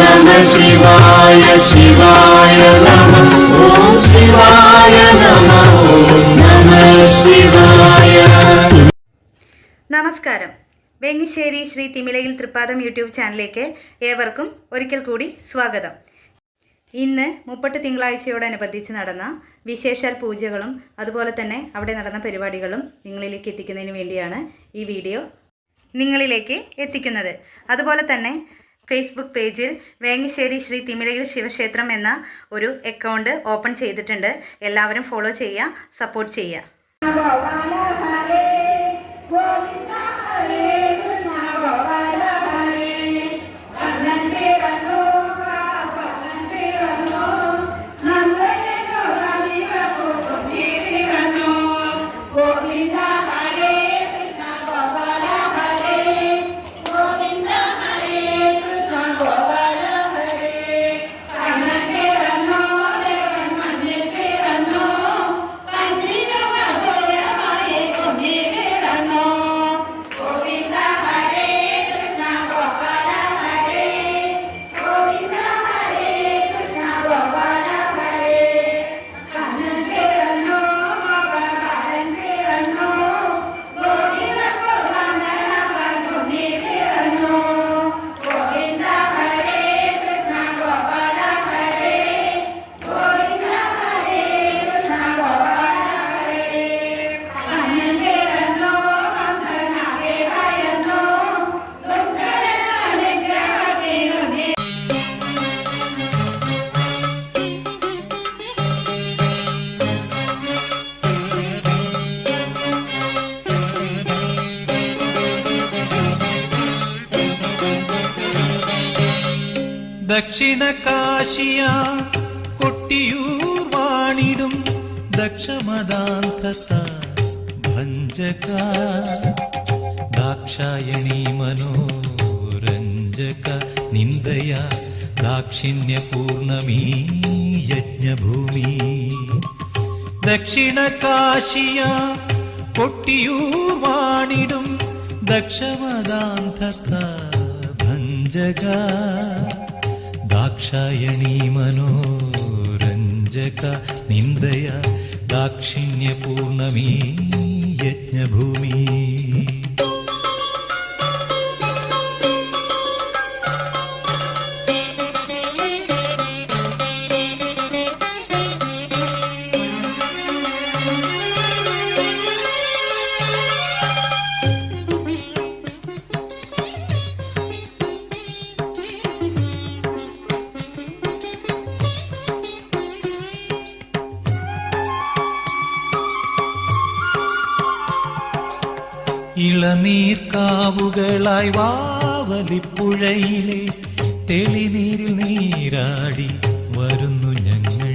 നമ ശിവായ ശിവായ നമ. ഓം ശിവായ നമ ഓം നമ ശിവായ. നമസ്കാരം. വെങ്ങിശ്ശേരി ശ്രീ തിമിലയിൽ തൃപ്പാദം യൂട്യൂബ് ചാനലിലേക്ക് ഏവർക്കും ഒരിക്കൽ കൂടി സ്വാഗതം. ഇന്ന് മുപ്പട്ട് തിങ്കളാഴ്ചയോടനുബന്ധിച്ച് നടന്ന വിശേഷാൽ പൂജകളും അതുപോലെ തന്നെ അവിടെ നടന്ന പരിപാടികളും നിങ്ങളിലേക്ക് എത്തിക്കുന്നതിന് വേണ്ടിയാണ് ഈ വീഡിയോ നിങ്ങളിലേക്ക് എത്തിക്കുന്നത്. അതുപോലെ തന്നെ ഫേസ്ബുക്ക് പേജിൽ വേങ്ങിശ്ശേരി ശ്രീ തിമിരകിൽ ശിവക്ഷേത്രം എന്ന ഒരു അക്കൗണ്ട് ഓപ്പൺ ചെയ്തിട്ടുണ്ട്. എല്ലാവരും ഫോളോ ചെയ്യുക സപ്പോർട്ട് ചെയ്യുക. ദക്ഷിണ കാശിയ കൊട്ടിയൂർ വാണിടും ദക്ഷമദാന്തത ഭഞ്ജക ദാക്ഷായണി മനോരഞ്ജക നിന്ദയ ദാക്ഷിണ്യപൂർണമീ യജ്ഞഭൂമി ദക്ഷിണ കാശിയ കൊട്ടിയൂർ വാണിടും ദക്ഷമദാന്തത ഭഞ്ജക ദാക്ഷായണി മനോരഞ്ജക നിന്ദയ ദാക്ഷിണ്യപൂർണമീ യജ്ഞഭൂമി. ഇളനീർക്കാവുകളായി വാവലിപ്പുഴയിലെ തെളിനീരിൽ നീരാടി വരുന്നു ഞങ്ങൾ.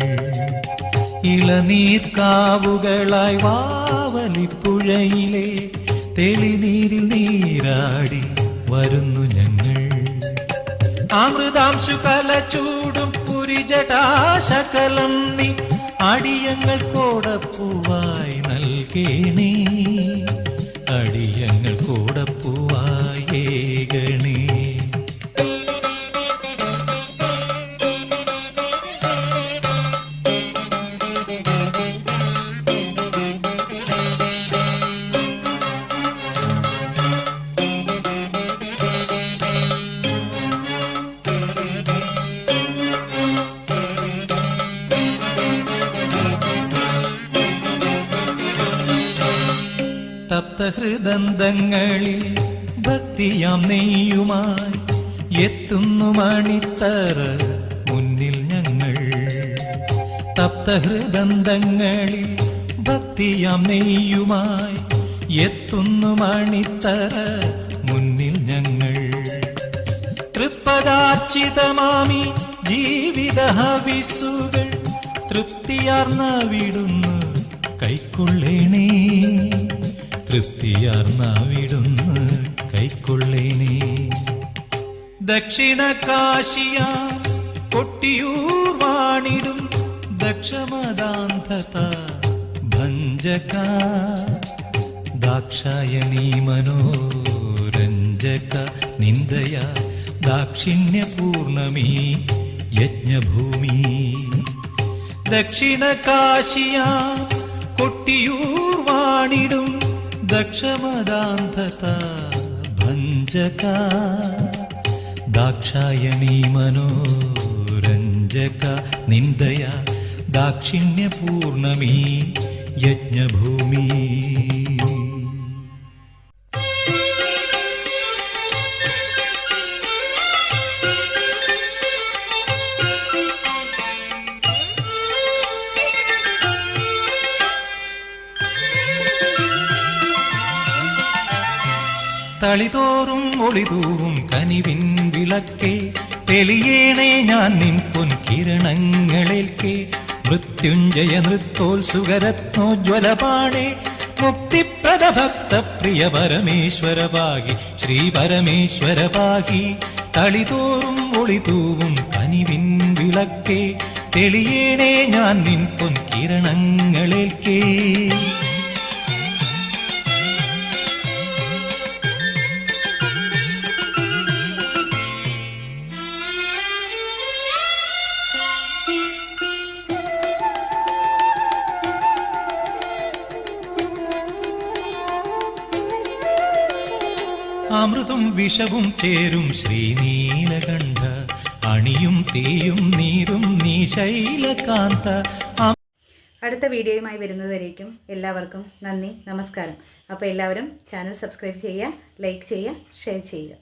ഇളനീർ ഇളനീർക്കാവുകളായി വാവലിപ്പുഴയിലെ തെളിനീരിൽ നീരാടി വരുന്നു ഞങ്ങൾ. അമൃതാംശു കലച്ചൂടും പുരിജടാശകലം നീ അടിയങ്ങൾ കോടപ്പൂവായി നൽകേണേ. അടിയങ്ങൾ കോടപ്പൂവായി ഏകണേ തപ്തഹൃദന്തങ്ങളിൽ ഭക്തിയാം നെയ്യുമായി എത്തുന്നു മണിത്തറ മുന്നിൽ ഞങ്ങൾ. തപ്തഹൃദന്തങ്ങളിൽ ഭക്തിയാം നെയ്യുമായി എത്തുന്നു മണിത്തറ മുന്നിൽ ഞങ്ങൾ. തൃപ്പദാർച്ചിതമാമി ജീവിത ഹവിസുകൾ തൃപ്തിയാർന്ന വിടുന്നു കൈക്കൊള്ളേണേ. തൃപ്തിയാർന്ന വിടുന്നു കൈക്കൊള്ളേനേ. ദക്ഷിണ കാശിയ കൊട്ടിയൂർ വാണിടും ദക്ഷമദാന്ധത ഭഞ്ജക ദാക്ഷായണി മനോരഞ്ജക നിന്ദയ ദാക്ഷിണ്യപൂർണമീ യജ്ഞഭൂമി. ദക്ഷിണ കാശിയ കൊട്ടിയൂർ വാണിടും दक्षमदान्त दाक्षायणी मनोरञ्जका निन्दया दाक्षिण्यपूर्णमी यज्ञभूमि। തളിതോറും ഒളിതൂവും കനിവിൻ വിളക്കേ. തെളിയേണേ ഞാൻ നിൻ പൊൻ കിരണങ്ങളേൽക്കേ. മൃത്യുഞ്ജയ നൃത്തോത്സുകരത്നോജ്വലപാണേ മുക്തിപ്രദ ഭക്ത പ്രിയ പരമേശ്വരപാകി ശ്രീ പരമേശ്വരപാകി തളിതോറും ഒളിതൂവും കനിവിൻ വിളക്കേ. തെളിയേണേ ഞാൻ നിൻ പൊൻ കിരണങ്ങളേൽക്കേ. അമൃതും വിഷവും ചേരും ശ്രീനീലകണ്ഠ. അണിയും തീയും നീരും നീ ശൈലകാന്ത. അടുത്ത വീഡിയോയുമായി വരുന്നതുവരേക്കും എല്ലാവർക്കും നന്ദി നമസ്കാരം. അപ്പോൾ എല്ലാവരും ചാനൽ സബ്സ്ക്രൈബ് ചെയ്യുക ലൈക്ക് ചെയ്യുക ഷെയർ ചെയ്യുക.